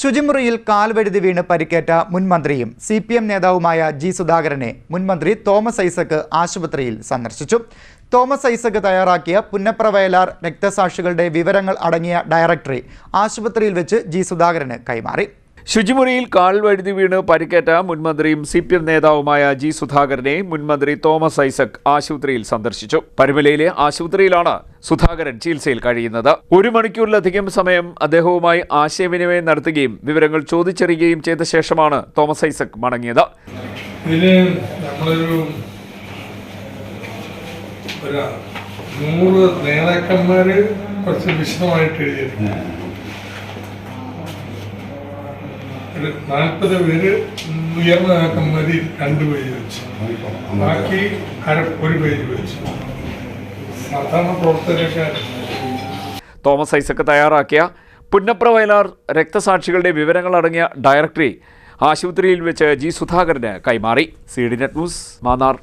ശുചിമുറിയിൽ കാൽവഴുതി വീണ് പരിക്കേറ്റ മുൻ മന്ത്രിയും സി പി എം നേതാവുമായ ജി സുധാകരനെ മുൻമന്ത്രി തോമസ് ഐസക് ആശുപത്രിയിൽ സന്ദർശിച്ചു. തോമസ് ഐസക് തയ്യാറാക്കിയ പുന്നപ്രവയലാർ രക്തസാക്ഷികളുടെ വിവരങ്ങൾ അടങ്ങിയ ഡയറക്ടറി ആശുപത്രിയിൽ വെച്ച് ജി സുധാകരന് കൈമാറി. ശുചിമുറിയിൽ കാൽ വഴുതി വീണ് പരിക്കേറ്റ മുൻമന്ത്രിയും സി പി എം നേതാവുമായ ജി സുധാകരനെ മുൻമന്ത്രി തോമസ് ഐസക് ആശുപത്രിയിൽ സന്ദർശിച്ചു. പരുമലയിലെ ആശുപത്രിയിലാണ് സുധാകരൻ ചികിത്സയിൽ കഴിയുന്നത്. ഒരു മണിക്കൂറിലധികം സമയം അദ്ദേഹവുമായി ആശയവിനിമയം നടത്തുകയും വിവരങ്ങൾ ചോദിച്ചറിയുകയും ചെയ്ത ശേഷമാണ് തോമസ് ഐസക് മടങ്ങിയത്. ഇതിൽ നമ്മളൊരു ഒരു നൂറ് നേതാക്കന്മാര് കുറച്ച് വിശദമായിട്ട് എഴുതിയിട്ടുണ്ട്. ഒരു നാൽപ്പത് പേര് ഉയർന്ന നേതാക്കന്മാർ രണ്ട് പേജ് വെച്ച്. ബാക്കി അര ഒരു പേജ് വെച്ച്. തോമസ് ഐസക് തയ്യാറാക്കിയ പുന്നപ്ര വയലാർ രക്തസാക്ഷികളുടെ വിവരങ്ങൾ അടങ്ങിയ ഡയറക്ടറി ആശുപത്രിയിൽ വെച്ച് ജി സുധാകരന് കൈമാറി. C D net news Mannar.